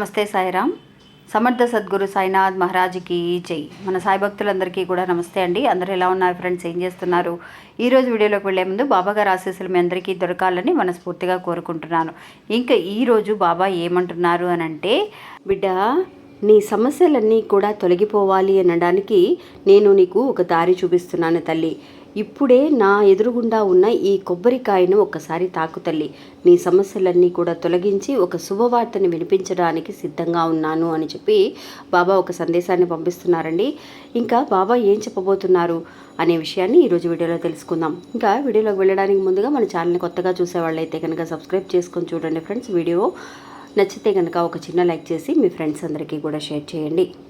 నమస్తే సాయిరామ్. సమర్థ సద్గురు సాయినాథ్ మహారాజ్కి జై. మన సాయి భక్తులందరికీ కూడా నమస్తే అండి. అందరూ ఎలా ఉన్నారు ఫ్రెండ్స్? ఏం చేస్తున్నారు? ఈరోజు వీడియోలోకి వెళ్ళే ముందు బాబా గారు ఆశీస్సులు మీ అందరికీ దొరకాలని మనస్ఫూర్తిగా కోరుకుంటున్నాను. ఇంకా ఈరోజు బాబా ఏమంటున్నారు అని అంటే బిడ్డ నీ సమస్యలన్నీ కూడా తొలగిపోవాలి అనడానికి నేను నీకు ఒక దారి చూపిస్తున్నాను తల్లి. ఇప్పుడే నా ఎదురుగుండా ఉన్న ఈ కొబ్బరికాయను ఒక్కసారి తాకు తల్లి. నీ సమస్యలన్నీ కూడా తొలగించి ఒక శుభవార్తని వినిపించడానికి సిద్ధంగా ఉన్నాను అని చెప్పి బాబా ఒక సందేశాన్ని పంపిస్తున్నారండి. ఇంకా బాబా ఏం చెప్పబోతున్నారు అనే విషయాన్ని ఈరోజు వీడియోలో తెలుసుకుందాం. ఇంకా వీడియోలోకి వెళ్ళడానికి ముందుగా మన ఛానల్ని కొత్తగా చూసేవాళ్ళైతే కనుక సబ్స్క్రైబ్ చేసుకొని చూడండి ఫ్రెండ్స్. వీడియో నచ్చితే కనుక ఒక చిన్న లైక్ చేసి మీ ఫ్రెండ్స్ అందరికీ కూడా షేర్ చేయండి.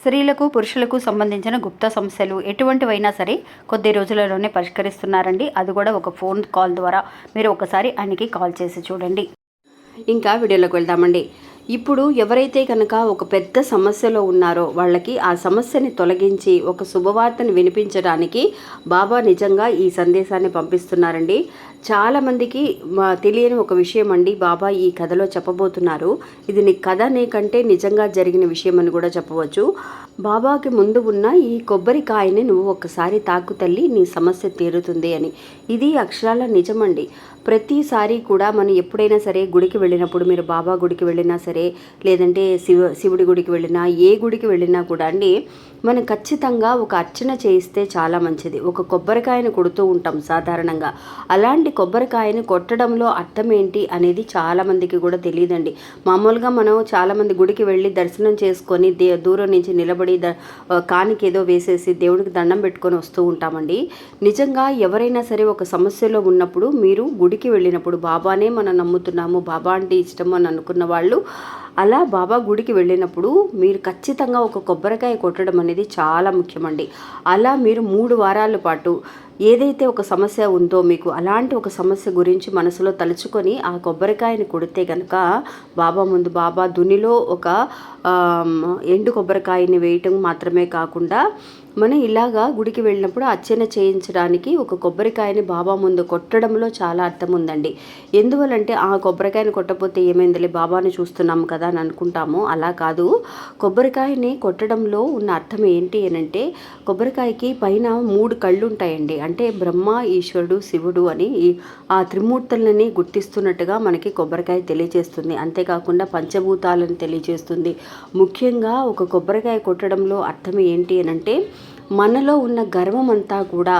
స్త్రీలకు పురుషులకు సంబంధించిన గుప్త సమస్యలు ఎటువంటివైనా సరే కొద్ది రోజులలోనే పరిష్కరిస్తున్నారండి. అది కూడా ఒక ఫోన్ కాల్ ద్వారా. మీరు ఒకసారి ఆయనకి కాల్ చేసి చూడండి. ఇంకా వీడియోలోకి వెళ్దామండి. ఇప్పుడు ఎవరైతే కనుక ఒక పెద్ద సమస్యలో ఉన్నారో వాళ్ళకి ఆ సమస్యని తొలగించి ఒక శుభవార్తని వినిపించడానికి బాబా నిజంగా ఈ సందేశాన్ని పంపిస్తున్నారండి. చాలామందికి తెలియని ఒక విషయం అండి బాబా ఈ కథలో చెప్పబోతున్నారు. ఇది నీ కథ నీకంటే నిజంగా జరిగిన విషయం అని కూడా చెప్పవచ్చు. బాబాకి ముందు ఉన్న ఈ కొబ్బరికాయని నువ్వు ఒక్కసారి తాకు తల్లి నీ సమస్య తీరుతుంది అని. ఇది అక్షరాల నిజమండి. ప్రతిసారి కూడా మనం ఎప్పుడైనా సరే గుడికి వెళ్ళినప్పుడు మీరు బాబా గుడికి వెళ్ళినా సరే లేదంటే శివ శివుడి గుడికి వెళ్ళినా ఏ గుడికి వెళ్ళినా కూడా అండి మనం ఖచ్చితంగా ఒక అర్చన చేయిస్తే చాలా మంచిది. ఒక కొబ్బరికాయను కొడుతూ ఉంటాం సాధారణంగా. అలాంటి కొబ్బరికాయని కొట్టడంలో అర్థం ఏంటి అనేది చాలామందికి కూడా తెలియదండి. మామూలుగా మనం చాలామంది గుడికి వెళ్ళి దర్శనం చేసుకొని దే దూరం నుంచి నిలబడి ద కానికి ఏదో వేసేసి దేవుడికి దండం పెట్టుకొని వస్తూ ఉంటామండి. నిజంగా ఎవరైనా సరే ఒక సమస్యలో ఉన్నప్పుడు మీరు గుడికి వెళ్ళినప్పుడు బాబానే మనం నమ్ముతున్నాము బాబా అంటే ఇష్టం అని అనుకున్న వాళ్ళు అలా బాబా గుడికి వెళ్ళినప్పుడు మీరు ఖచ్చితంగా ఒక కొబ్బరికాయ కొట్టడం అనేది చాలా ముఖ్యమండి. అలా మీరు మూడు వారాల పాటు ఏదైతే ఒక సమస్య ఉందో మీకు అలాంటి ఒక సమస్య గురించి మనసులో తలుచుకొని ఆ కొబ్బరికాయని కొడితే కనుక బాబా ముందు బాబా దునిలో ఒక ఎండు కొబ్బరికాయని వేయటం మాత్రమే కాకుండా మనం ఇలాగా గుడికి వెళ్ళినప్పుడు అర్చన చేయించడానికి ఒక కొబ్బరికాయని బాబా ముందు కొట్టడంలో చాలా అర్థం ఉందండి. ఎందువలంటే ఆ కొబ్బరికాయని కొట్టపోతే ఏమైందిలే బాబాని చూస్తున్నాము కదా అని అనుకుంటాము. అలా కాదు. కొబ్బరికాయని కొట్టడంలో ఉన్న అర్థం ఏంటి అనంటే కొబ్బరికాయకి పైన మూడు కళ్ళు ఉంటాయండి అంటే బ్రహ్మ ఈశ్వరుడు శివుడు అని ఈ- ఆ త్రిమూర్తులని గుర్తిస్తున్నట్టుగా మనకి కొబ్బరికాయ తెలియజేస్తుంది. అంతేకాకుండా పంచభూతాలను తెలియజేస్తుంది. ముఖ్యంగా ఒక కొబ్బరికాయ కొట్టడంలో అర్థం ఏంటి అనంటే మనలో ఉన్న గర్వం అంతా కూడా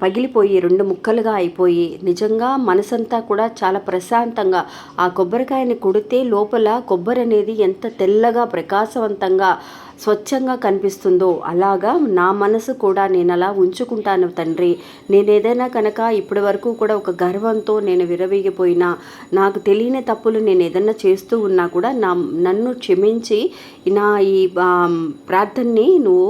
పగిలిపోయి రెండు ముక్కలుగా అయిపోయి నిజంగా మనసంతా కూడా చాలా ప్రశాంతంగా ఆ కొబ్బరికాయని కొడితే లోపల కొబ్బరి అనేది ఎంత తెల్లగా ప్రకాశవంతంగా స్వచ్ఛంగా కనిపిస్తుందో అలాగా నా మనసు కూడా నేను అలా ఉంచుకుంటాను తండ్రి. నేను ఏదైనా కనుక ఇప్పటి వరకు కూడా ఒక గర్వంతో నేను విరవీగిపోయినా నాకు తెలియని తప్పులు నేను ఏదైనా చేస్తూ ఉన్నా కూడా నా నన్ను క్షమించి నా ఈ ప్రార్థనని నువ్వు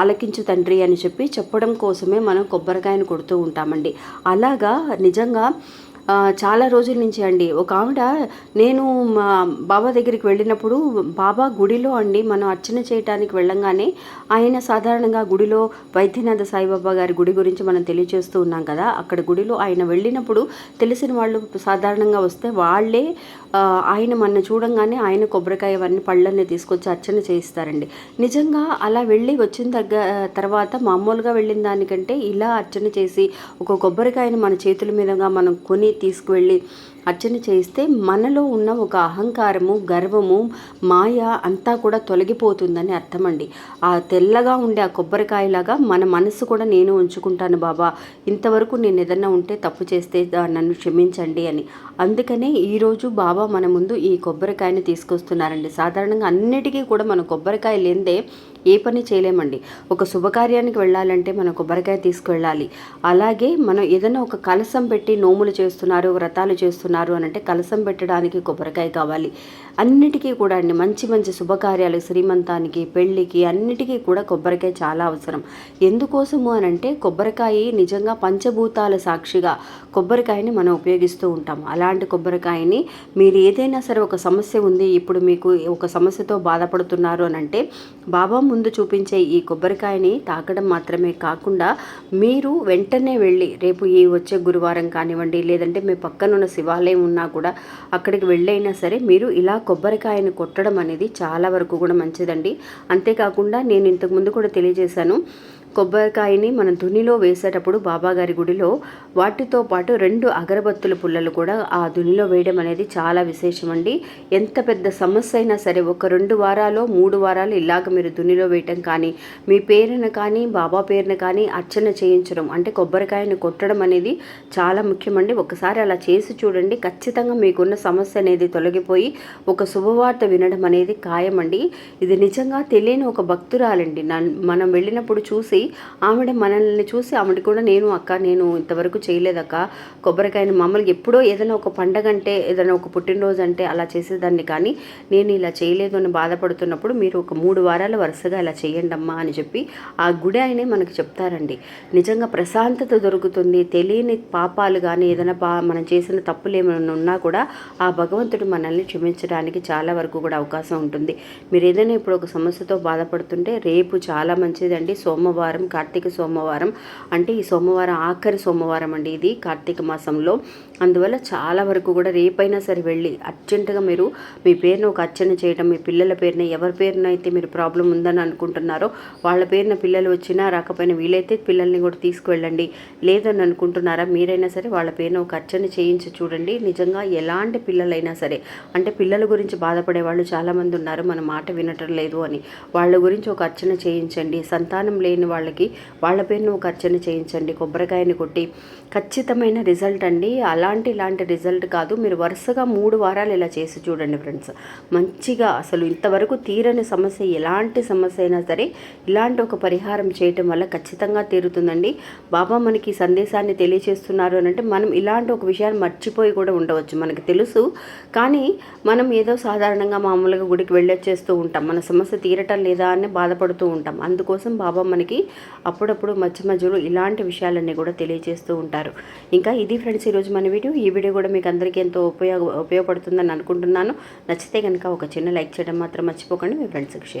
ఆలకించు తండ్రి అని చెప్పి చెప్పడం కోసమే మనం కొబ్బరికాయను కొడుతూ ఉంటామండి. అలాగా నిజంగా చాలా రోజుల నుంచి అండి ఒక ఆవిడ నేను మా బాబా దగ్గరికి వెళ్ళినప్పుడు బాబా గుడిలో అండి మనం అర్చన చేయటానికి వెళ్ళంగానే ఆయన సాధారణంగా గుడిలో వైద్యనాథ సాయిబాబా గారి గుడి గురించి మనం తెలియజేస్తూ ఉన్నాం కదా అక్కడ గుడిలో ఆయన వెళ్ళినప్పుడు తెలిసిన వాళ్ళు సాధారణంగా వస్తే వాళ్ళే ఆయన మన చూడంగానే ఆయన కొబ్బరికాయ అవన్నీ పళ్ళన్నీ తీసుకొచ్చి అర్చన చేయిస్తారండి. నిజంగా అలా వెళ్ళి వచ్చిన దగ్గ తర్వాత మామూలుగా వెళ్ళిన దానికంటే ఇలా అర్చన చేసి ఒక కొబ్బరికాయని మన చేతుల మీదుగా మనం కొని తీసుకువెళ్ళి అర్చన చేయిస్తే మనలో ఉన్న ఒక అహంకారము గర్వము మాయ అంతా కూడా తొలగిపోతుందని అర్థమండి. ఆ తెల్లగా ఉండే ఆ కొబ్బరికాయలాగా మన మనసు కూడా నేను ఉంచుకుంటాను బాబా. ఇంతవరకు నేను ఏదన్నా ఉంటే తప్పు చేస్తే నన్ను క్షమించండి అని. అందుకనే ఈరోజు బాబా మన ముందు ఈ కొబ్బరికాయని తీసుకొస్తున్నారండి. సాధారణంగా అన్నిటికీ కూడా మనం కొబ్బరికాయ లేదే ఏ పని చేయలేమండి. ఒక శుభకార్యానికి వెళ్ళాలంటే మనం కొబ్బరికాయ తీసుకువెళ్ళాలి అలాగే మనం ఏదైనా ఒక కలసం పెట్టి నోములు చేస్తున్నారు వ్రతాలు చేస్తున్నారు అని అంటే కలసం పెట్టడానికి కొబ్బరికాయ కావాలి. అన్నిటికీ కూడా అండి మంచి మంచి శుభకార్యాలు శ్రీమంతానికి పెళ్ళికి అన్నిటికీ కూడా కొబ్బరికాయ చాలా అవసరం. ఎందుకోసము అని అంటే కొబ్బరికాయ నిజంగా పంచభూతాల సాక్షిగా కొబ్బరికాయని మనం ఉపయోగిస్తూ ఉంటాం అలాంటి కొబ్బరికాయని మీరు ఏదైనా సరే ఒక సమస్య ఉంది ఇప్పుడు మీకు ఒక సమస్యతో బాధపడుతున్నారు అని అంటే బాబా ముందు చూపించే ఈ కొబ్బరికాయని తాకడం మాత్రమే కాకుండా మీరు వెంటనే వెళ్ళి రేపు ఈ వచ్చే గురువారం కానివ్వండి లేదంటే మీ పక్కనున్న శివాలయం ఉన్నా కూడా అక్కడికి వెళ్ళైనా సరే మీరు ఇలా కొబ్బరికాయని కొట్టడం అనేది చాలా వరకు కూడా మంచిదండి. అంతేకాకుండా నేను ఇంతకుముందు కూడా తెలియజేశాను కొబ్బరికాయని మనం దునిలో వేసేటప్పుడు బాబాగారి గుడిలో వాటితో పాటు రెండు అగరబత్తుల పుల్లలు కూడా ఆ దునిలో వేయడం అనేది చాలా విశేషం అండి ఎంత పెద్ద సమస్య అయినా సరే ఒక రెండు వారాలు మూడు వారాలు ఇలాగ మీరు దునిలో వేయటం కానీ మీ పేరున కానీ బాబా పేరును కానీ అర్చన చేయించడం అంటే కొబ్బరికాయని కొట్టడం అనేది చాలా ముఖ్యమండి. ఒకసారి అలా చేసి చూడండి. ఖచ్చితంగా మీకున్న సమస్య అనేది తొలగిపోయి ఒక శుభవార్త వినడం అనేది ఖాయమండి. ఇది నిజంగా తెలియని ఒక భక్తురాలండి. మనం వెళ్ళినప్పుడు చూసి ఆవిడ మనల్ని చూసి ఆవిడ కూడా నేను అక్క నేను ఇంతవరకు చేయలేదక్క. కొబ్బరికాయని మామూలుగా ఎప్పుడో ఏదైనా ఒక పండగ అంటే ఏదైనా ఒక పుట్టినరోజు అంటే అలా చేసేదాన్ని. కానీ నేను ఇలా చేయలేదు అని బాధపడుతున్నప్పుడు మీరు ఒక మూడు వారాల వరుసగా ఇలా చేయండి అమ్మా అని చెప్పి ఆ గుడి ఆయనే మనకు చెప్తారండి. నిజంగా ప్రశాంతత దొరుకుతుంది. తెలియని పాపాలు కానీ ఏదైనా పా మనం చేసిన తప్పులు ఏమైనా ఉన్నా కూడా ఆ భగవంతుడు మనల్ని క్షమించడానికి చాలా వరకు కూడా అవకాశం ఉంటుంది. మీరు ఏదైనా ఇప్పుడు ఒక సమస్యతో బాధపడుతుంటే రేపు చాలా మంచిదండి. సోమవారం కార్తీక సోమవారం అంటే ఈ సోమవారం ఆఖరి సోమవారం అండి ఇది కార్తీక మాసంలో. అందువల్ల చాలా వరకు కూడా రేపైనా సరే వెళ్ళి అర్జెంటుగా మీరు మీ పేరున ఒక అర్చన చేయడం మీ పిల్లల పేరున ఎవరి పేరున అయితే మీరు ప్రాబ్లం ఉందని అనుకుంటున్నారో వాళ్ళ పేరున పిల్లలు వచ్చినా రాకపోయినా వీలైతే పిల్లల్ని కూడా తీసుకువెళ్ళండి. లేదని అనుకుంటున్నారా? మీరైనా సరే వాళ్ళ పేరున ఒక అర్చన చేయించి చూడండి. నిజంగా ఎలాంటి పిల్లలైనా సరే అంటే పిల్లల గురించి బాధపడే వాళ్ళు చాలామంది ఉన్నారు. మన మాట వినటం లేదు అని. వాళ్ళ గురించి ఒక అర్చన చేయించండి. సంతానం లేని వాళ్ళకి వాళ్ళ పేరున ఒక అర్చన చేయించండి. కొబ్బరికాయని కొట్టి ఖచ్చితమైన రిజల్ట్ అండి. అలా ఎలాంటి ఇలాంటి రిజల్ట్ కాదు. మీరు వరుసగా మూడు వారాలు ఇలా చేసి చూడండి ఫ్రెండ్స్. మంచిగా అసలు ఇంతవరకు తీరని సమస్య ఎలాంటి సమస్య అయినా సరే ఇలాంటి ఒక పరిహారం చేయటం వల్ల ఖచ్చితంగా తీరుతుందండి. బాబా మనకి సందేశాన్ని తెలియచేస్తున్నారు అని అంటే మనం ఇలాంటి ఒక విషయాన్ని మర్చిపోయి కూడా ఉండవచ్చు మనకి తెలుసు. కానీ మనం ఏదో సాధారణంగా మామూలుగా గుడికి వెళ్ళొచ్చేస్తూ ఉంటాం. మన సమస్య తీరటం లేదా అని బాధపడుతూ ఉంటాం. అందుకోసం బాబా మనకి అప్పుడప్పుడు మధ్య మధ్యలో ఇలాంటి విషయాలన్నీ కూడా తెలియజేస్తూ ఉంటారు. ఇంకా ఇది ఫ్రెండ్స్ ఈరోజు మనవి వీడియో. ఈ వీడియో కూడా మీకు అందరికీ ఎంతో ఉపయోగ ఉపయోగపడుతుందని అనుకుంటున్నాను. నచ్చితే కనుక ఒక చిన్న లైక్ చేయడం మాత్రం మర్చిపోకండి. మీ ఫ్రెండ్స్కి షేర్